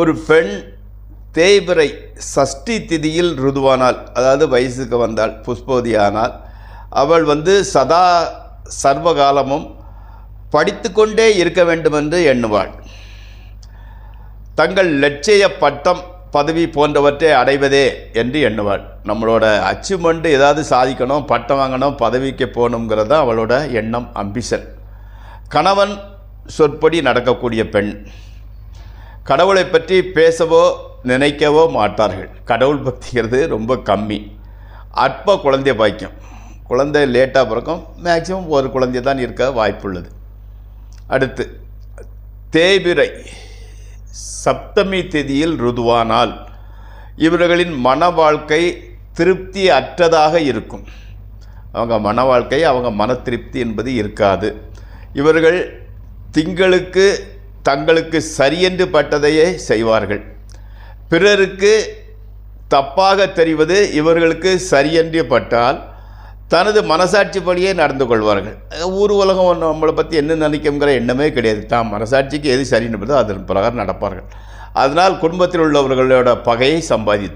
ஒரு பெண் தேய்பிறை சஷ்டி திதியில் ருதுவானால் அதாவது வயசுக்கு வந்தாள் புஷ்பவதி ஆனால் அவள் வந்து சதா சர்வகாலமும் படித்துக்கொண்டே இருக்க வேண்டும் என்று எண்ணுவாள். தங்கள் லட்சிய பட்டம் பதவி போன்றவற்றை அடைவதே என்று எண்ணுவாள். நம்மளோட அச்சீவ்மெண்ட்டு ஏதாவது சாதிக்கணும் பட்டம் வாங்கணும் பதவிக்கு போகணுங்கிறது தான் அவளோட எண்ணம் அம்பிஷன் கணவன் சொற்படி நடக்கக்கூடிய பெண். கடவுளை பற்றி பேசவோ நினைக்கவோ மாட்டார்கள். கடவுள் பக்திங்கிறது ரொம்ப கம்மி. அற்ப குழந்தை பாய்க்கும் குழந்தை லேட்டாக பிறக்கும். மேக்சிமம் ஒரு குழந்தை தான் இருக்க வாய்ப்புள்ளது. அடுத்து தேய்பிறை சப்தமி திதியில் ருதுவானால் இவர்களின் மன வாழ்க்கை திருப்தி அற்றதாக இருக்கும். அவங்க மன வாழ்க்கை அவங்க மன திருப்தி என்பது இருக்காது. இவர்கள் திங்களுக்கு தங்களுக்கு சரியென்று பட்டதையே செய்வார்கள். பிறருக்கு தப்பாக தெரிவது இவர்களுக்கு சரியென்று பட்டால் தனது மனசாட்சிப்படியே நடந்து கொள்வார்கள். ஊர் உலகம் ஒன்று நம்மளை பற்றி என்ன நினைக்குங்கிற எண்ணமே கிடையாது. தான் மனசாட்சிக்கு எது சரின்றதோ அதன் பிரகாரம் நடப்பார்கள். அதனால் குடும்பத்தில் உள்ளவர்களோட பகையை சம்பாதித்து